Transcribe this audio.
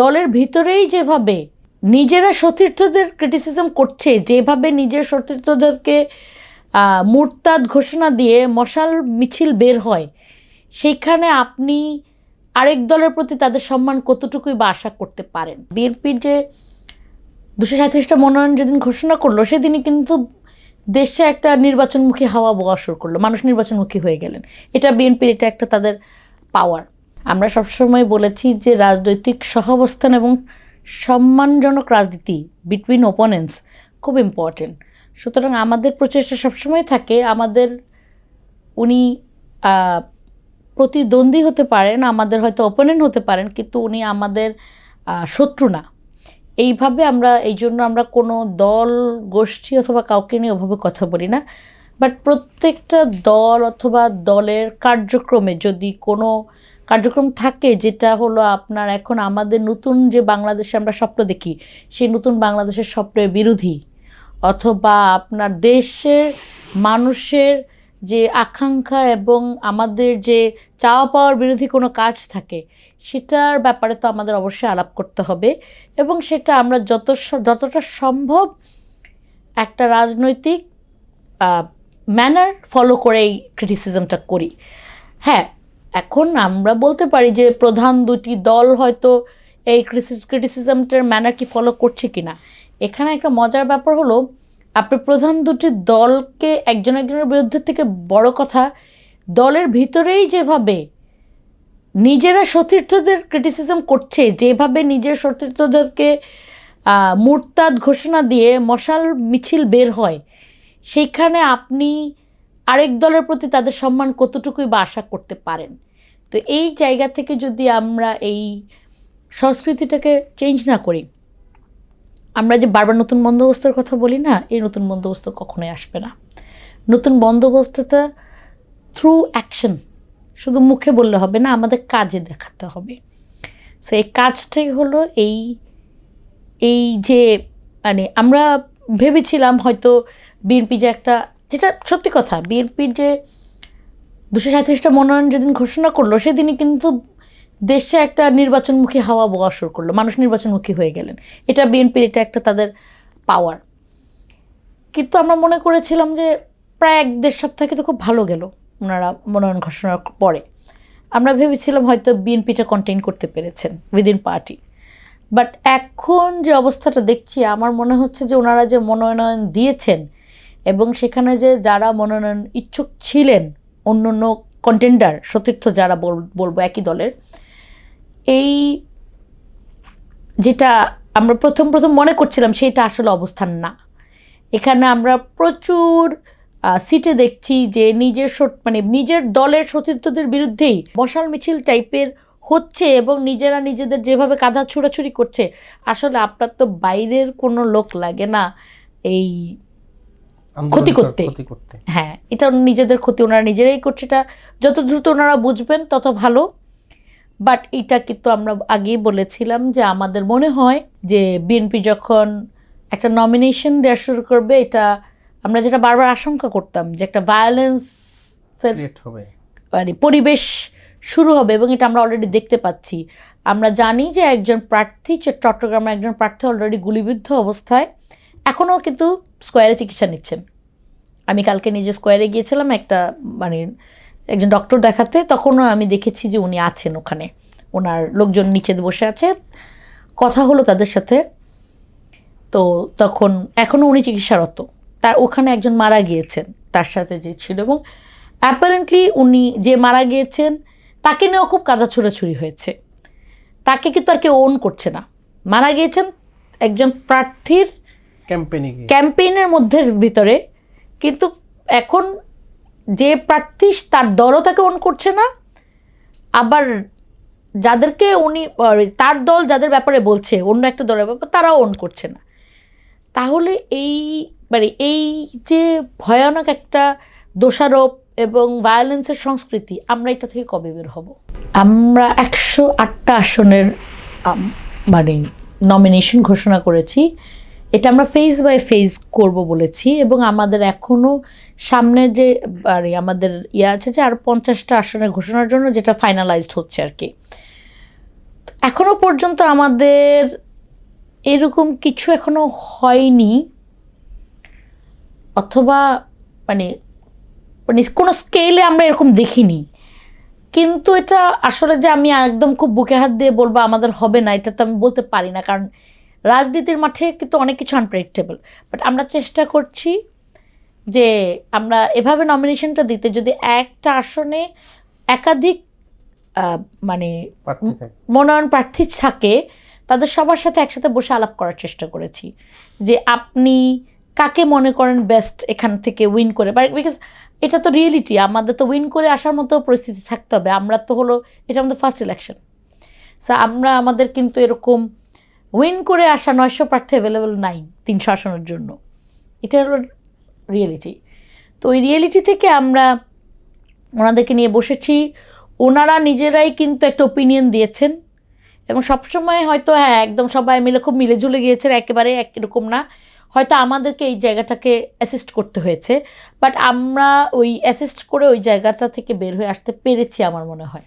দলের ভিতরেই যেভাবে নিজেরা সতীর্থদের ক্রিটিসিজম করছে, যেভাবে নিজের সতীর্থদেরকে মুরতাদ ঘোষণা দিয়ে মশাল মিছিল বের হয়, সেইখানে আপনি আরেক দলের প্রতি তাদের সম্মান কতটুকুই বা আশা করতে পারেন? বিএনপির যে দুশো সাঁত্রিশটা মনোনয়ন যেদিন ঘোষণা করল, সেদিনই কিন্তু দেশে একটা নির্বাচনমুখী হাওয়া বওয়া শুরু করল, মানুষ নির্বাচনমুখী হয়ে গেলেন। এটা বিএনপির, এটা একটা তাদের পাওয়ার আমরা সবসময় বলেছি যে রাজনৈতিক সহাবস্থান এবং সম্মানজনক রাজনীতি বিটুইন ওপোনেন্টস খুব ইম্পর্টেন্ট সুতরাং আমাদের প্রচেষ্টা সবসময় থাকে, আমাদের উনি প্রতিদ্বন্দ্বী হতে পারেন, আমাদের হয়তো ওপোনেন্ট হতে পারেন, কিন্তু উনি আমাদের শত্রু না। এইভাবে আমরা, এই জন্য আমরা কোনো দল, গোষ্ঠী অথবা কাউকে নিয়ে ওভাবে কথা বলি না। বাট প্রত্যেকটা দল অথবা দলের কার্যক্রমে যদি কোনো কার্যক্রম থাকে যেটা হলো আপনার এখন আমাদের নতুন যে বাংলাদেশে আমরা স্বপ্ন দেখি, সেই নতুন বাংলাদেশের স্বপ্নের বিরোধী। অথবা আপনার দেশের মানুষের যে আকাঙ্ক্ষা এবং আমাদের যে চাওয়া পাওয়ার বিরোধী কোনো কাজ থাকে, সেটার ব্যাপারে তো আমাদের অবশ্যই আলাপ করতে হবে এবং সেটা আমরা যত যতটা সম্ভব একটা রাজনৈতিক ম্যানার ফলো করেই ক্রিটিসিজমটা করি। হ্যাঁ এখন আমরা বলতে পারি যে প্রধান দুটি দল হয়তো এই ক্রিটিসিজমটার ম্যানার কি ফলো করছে কি না এখানে একটা মজার ব্যাপার হলো, আপনি প্রধান দুটি দলকে একজন একজনের বিরুদ্ধে থেকে বড় কথা, দলের ভিতরেই যেভাবে নিজেরা সতীর্থদের ক্রিটিসিজম করছে, যেভাবে নিজের সতীর্থদেরকে মুরতাদ ঘোষণা দিয়ে মশাল মিছিল বের হয়, সেইখানে আপনি আরেক দলের প্রতি তাদের সম্মান কতটুকুই বা আশা করতে পারেন? তো এই জায়গা থেকে যদি আমরা এই সংস্কৃতিটাকে চেঞ্জ না করি, আমরা যে বারবার নতুন বন্দোবস্তের কথা বলি না, এই নতুন বন্দোবস্ত কখনোই আসবে না। নতুন বন্দোবস্তটা থ্রু অ্যাকশন শুধু মুখে বললে হবে না, আমাদের কাজে দেখাতে হবে। সো এই কাজটাই হলো এই এই যে মানে আমরা ভেবেছিলাম হয়তো বিএনপি যে একটা যেটা সত্যি কথা, বিএনপির যে দুশো সাঁত্রিশটা মনোনয়ন যেদিন ঘোষণা করল, সেদিনই কিন্তু দেশে একটা নির্বাচনমুখী হাওয়া বওয়া শুরু করল, মানুষ নির্বাচনমুখী হয়ে গেলেন। এটা বিএনপির, এটা একটা তাদের পাওয়ার কিন্তু আমরা মনে করেছিলাম যে প্রায় এক দেড় সপ্তাহে তো খুব ভালো গেল ওনারা মনোনয়ন ঘোষণার পরে। আমরা ভেবেছিলাম হয়তো বিএনপিটা কন্টেন করতে পেরেছেন উইদিন পার্টি বাট এখন যে অবস্থাটা দেখছি, আমার মনে হচ্ছে যে ওনারা যে মনোনয়ন দিয়েছেন এবং সেখানে যে যারা মনোনয়ন ইচ্ছুক ছিলেন অন্য অন্য কন্টেন্ডার সতীর্থ যারা বল- বলব একই দলের, এই যেটা আমরা প্রথম প্রথম মনে করছিলাম সেটা আসলে অবস্থান না। এখানে আমরা প্রচুর সিটে দেখছি যে নিজের মানে নিজের দলের সতীর্থদের বিরুদ্ধেই মশাল মিছিল টাইপের হচ্ছে এবং নিজেরা নিজেদের যেভাবে কাঁধা ছুড়াছুড়ি করছে, আসলে আপনার তো বাইরের কোনো লোক লাগে না। এই ক্ষতি করতে। হ্যাঁ এটা নিজেদের ক্ষতি ওনারা নিজেরাই করছে এটা যত দ্রুত ওনারা বুঝবেন তত ভালো। বাট এটা কিন্তু আমরা আগেই বলেছিলাম যে আমাদের মনে হয় যে বিএনপি যখন একটা নমিনেশন দেওয়া শুরু করবে এটা আমরা যেটা বারবার আশঙ্কা করতাম যে একটা ভায়োলেন্সের ক্রিয়েট হবে। মানে পরিবেশ শুরু হবে এবং এটা আমরা অলরেডি দেখতে পাচ্ছি। আমরা জানি যে একজন প্রার্থী চট্টগ্রামের একজন প্রার্থী অলরেডি গুলিবিদ্ধ অবস্থায়। এখনও কিন্তু স্কোয়ারে চিকিৎসা নিচ্ছেন। আমি কালকে নিজে স্কোয়ারে গিয়েছিলাম, একটা মানে একজন ডক্টর দেখাতে, তখনও আমি দেখেছি যে উনি আছেন ওখানে। ওনার লোকজন নিচে বসে আছে, কথা হলো তাদের সাথে। তো তখন, এখনও উনি চিকিৎসারত। তার ওখানে একজন মারা গিয়েছেন, তার সাথে যে ছিল এবং অ্যাপারেন্টলি উনি যে মারা গিয়েছেন, তাকে নিয়েও খুব কাদা ছুড়াছুড়ি হয়েছে। তাকে কিন্তু আর কেউ ওন করছে না। মারা গিয়েছেন একজন প্রার্থীর ক্যাম্পেইনের মধ্যে ভিতরে। কিন্তু এখন যে প্রার্থী তার দলও তাকে অন করছে না। আবার যাদেরকে উনি তার দল যাদের ব্যাপারে বলছে, অন্য একটা দলের ব্যাপারে, তারাও অন করছে না। তাহলে এই মানে এই যে ভয়ানক একটা দোষারোপ এবং ভায়োলেন্সের সংস্কৃতি, আমরা এটা থেকে কবে বের হব? আমরা একশো আটটা আসনের মানে নমিনেশন ঘোষণা করেছি। এটা আমরা ফেজ বাই ফেজ করব বলেছি এবং আমাদের এখনও সামনের যে মানে আমাদের ইয়ে আছে যে, আর পঞ্চাশটা আসনের ঘোষণার জন্য যেটা ফাইনালাইজড হচ্ছে আর কি। এখনও পর্যন্ত আমাদের এরকম কিছু এখনও হয়নি, অথবা মানে মানে কোনো স্কেলে আমরা এরকম দেখিনি। কিন্তু এটা আসলে যে আমি একদম খুব বুকে হাত দিয়ে বলব আমাদের হবে না, এটা তো আমি বলতে পারি না, কারণ রাজনীতির মাঠে কিন্তু অনেক কিছু আনপ্রেডিক্টেবল বাট আমরা চেষ্টা করছি যে আমরা এভাবে নমিনেশনটা দিতে যদি একটা আসনে একাধিক মানে মনোনয়ন প্রার্থী থাকে তাদের সবার সাথে একসাথে বসে আলাপ করার চেষ্টা করেছি যে আপনি কাকে মনে করেন বেস্ট এখান থেকে উইন করে? বিকজ এটা তো রিয়েলিটি আমাদের তো উইন করে আসার মতো পরিস্থিতি থাকতে হবে। আমরা তো হলো এটা আমাদের ফার্স্ট ইলেকশন সো আমরা আমাদের কিন্তু এরকম উইন করে আসা নয়শো প্রার্থী অ্যাভেলেবেল নাই তিনশো আসনের জন্য। এটা হলো রিয়েলিটি তো ওই রিয়েলিটি থেকে আমরা ওনাদেরকে নিয়ে বসেছি। ওনারা নিজেরাই কিন্তু একটা ওপিনিয়ন দিয়েছেন। এবং সবসময় হয়তো হ্যাঁ একদম সবাই মিলে খুব মিলে ঝুলে গিয়েছেন, একেবারে একরকম না। হয়তো আমাদেরকে এই জায়গাটাকে অ্যাসিস্ট করতে হয়েছে। বাট আমরা ওই অ্যাসিস্ট করে ওই জায়গাটা থেকে বের হয়ে আসতে পেরেছি আমার মনে হয়।